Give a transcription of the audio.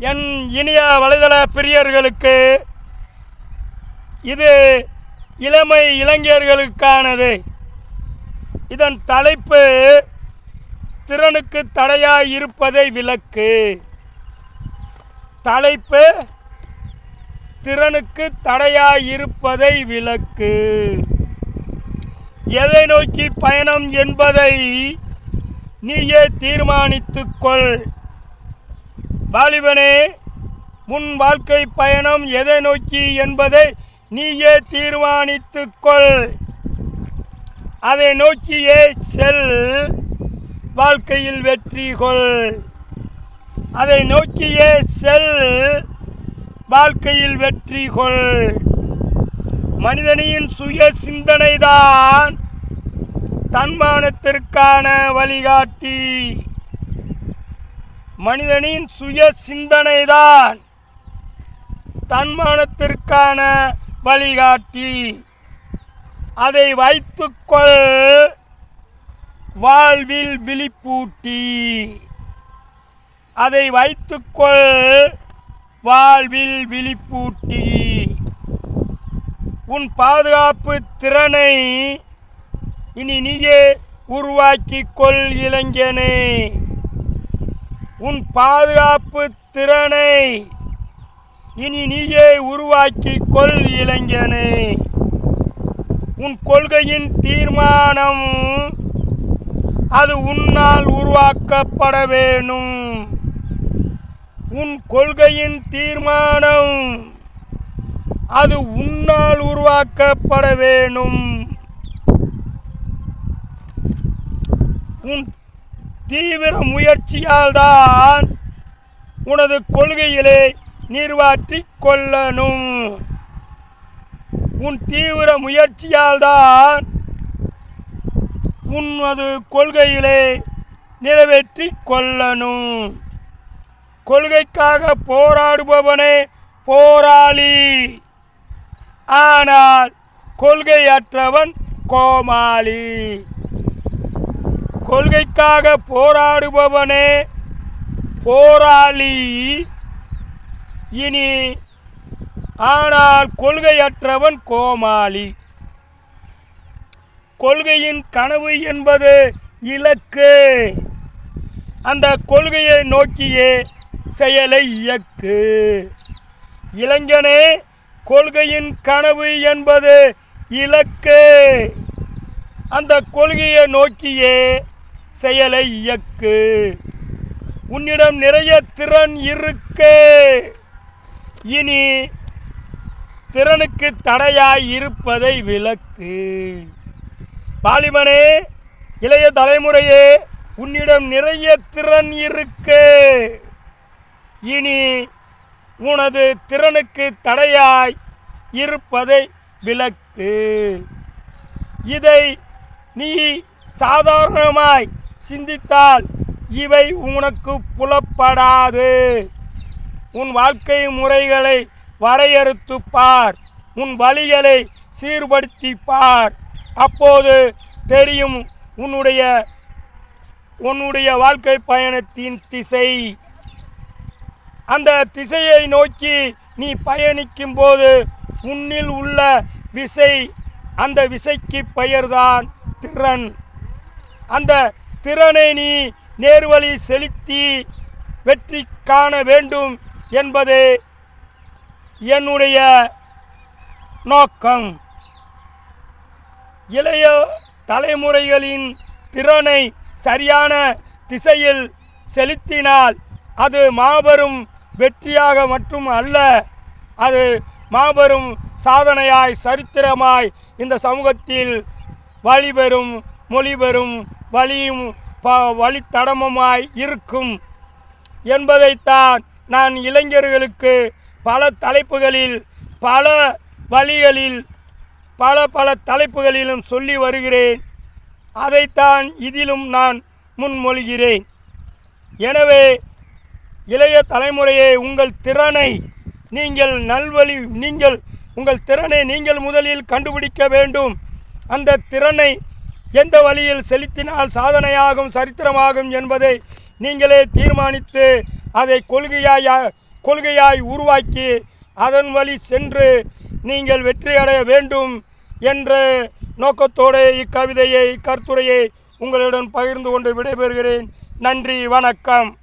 என் இனிய வலைதள பிரியர்களுக்கு இது இளமை இளைஞர்களுக்கானது. இதன் தலைப்பு திறனுக்கு தடையாய் இருப்பதை விலக்கு தலைப்பு திறனுக்கு தடையாய் இருப்பதை விலக்கு எதை நோக்கி பயணம் என்பதை நீயே தீர்மானித்துக்கொள் வாலிபனே உன் வாழ்க்கை பயணம் எதை நோக்கி என்பதை நீயே தீர்மானித்துக்கொள் அதை நோக்கியே செல் வாழ்க்கையில் வெற்றி கொள். அதை நோக்கியே செல் வாழ்க்கையில் வெற்றி கொள். மனிதனின் சுய சிந்தனைதான் தன்மானத்திற்கான வழிகாட்டி. மனிதனின் சுய சிந்தனைதான் தன்மானத்திற்கான வழிகாட்டி. அதை வைத்துக்கொள். வாழ்வில் விழிப்பூட்டி. அதை வைத்துக்கொள். வாழ்வில் விழிப்பூட்டி. உன் பாதுகாப்பு திறனை இனி நீயே உருவாக்கிக் கொள் இளைஞனே. உன் பாதுகாப்பு திறனை இனி நீயே உருவாக்கிக் கொள் இளைஞனே. உன் கொள்கையின் தீர்மானம் அது உன்னால் உருவாக்கப்பட வேணும் உன் கொள்கையின் தீர்மானம் அது உன்னால் உருவாக்கப்பட வேணும் உன் தீவிர முயற்சியால் தான் உனது கொள்கையிலே நிர்வாற்றி கொள்ளணும். உன் தீவிர முயற்சியால் தான் உனது கொள்கையிலே நிறைவேற்றிக் கொள்ளணும். கொள்கைக்காக போராடுபவனே போராளி. ஆனால் கொள்கையற்றவன் கோமாளி. கொள்கைக்காக போராடுபவனே போராளி. இனி ஆனால் கொள்கையற்றவன் கோமாளி. கொள்கையின் கனவு என்பது இலக்கு. அந்த கொள்கையை நோக்கியே செயலை இயக்கு. இளைஞனே கொள்கையின் கனவு என்பது இலக்கு. அந்த கொள்கையை நோக்கியே செயலை இயக்கு. உன்னிடம் நிறைய திறன் இருக்கு. இனி திறனுக்கு தடையாய் இருப்பதை விளக்கு. பாலிமனே இளைய தலைமுறையே உன்னிடம் நிறைய திறன் இருக்கு. இனி உனது திறனுக்கு தடையாய் இருப்பதை விளக்கு. இதை நீ சாதாரணமாய் சிந்தித்தால் இவை உனக்கு புலப்படாது. உன் வாழ்க்கை முறைகளை வரையறுத்து பார். உன் வழிகளை சீர்படுத்தி பார். அப்போது தெரியும் உன்னுடைய உன்னுடைய வாழ்க்கை பயணத்தின் திசை. அந்த திசையை நோக்கி நீ பயணிக்கும் போது உன்னில் உள்ள விசை அந்த விசைக்கு பெயர்தான் திறன். அந்த திறனை நீ நேர்வழி செலுத்தி வெற்றி காண வேண்டும் என்பது என்னுடைய நோக்கம். இளைய தலைமுறைகளின் திறனை சரியான திசையில் செலுத்தினால் அது மாபெரும் வெற்றியாக மட்டும் அல்ல அது மாபெரும் சாதனையாய் சரித்திரமாய் இந்த சமூகத்தில் வழிபெறும் மொழிபெறும் வழியும் ப வழித்தடமுமாய் இருக்கும் என்பதைத்தான் நான் இளைஞர்களுக்கு பல தலைப்புகளில் பல வழிகளில் பல பல தலைப்புகளிலும் சொல்லி வருகிறேன். அதைத்தான் இதிலும் நான் முன்மொழிகிறேன். எனவே இளைய தலைமுறையை உங்கள் திறனை நீங்கள் நல்வழி நீங்கள் உங்கள் திறனை நீங்கள் முதலில் கண்டுபிடிக்க வேண்டும். அந்த திறனை எந்த வழியில் செலுத்தினால் சாதனையாகும் சரித்திரமாகும் என்பதை நீங்களே தீர்மானித்து அதை கொள்கையாய் கொள்கையாய் உருவாக்கி அதன் வழி சென்று நீங்கள் வெற்றியடைய வேண்டும் என்ற நோக்கத்தோடு இக்கவிதையை கருத்துரையை உங்களுடன் பகிர்ந்து கொண்டு விடைபெறுகிறேன். நன்றி வணக்கம்.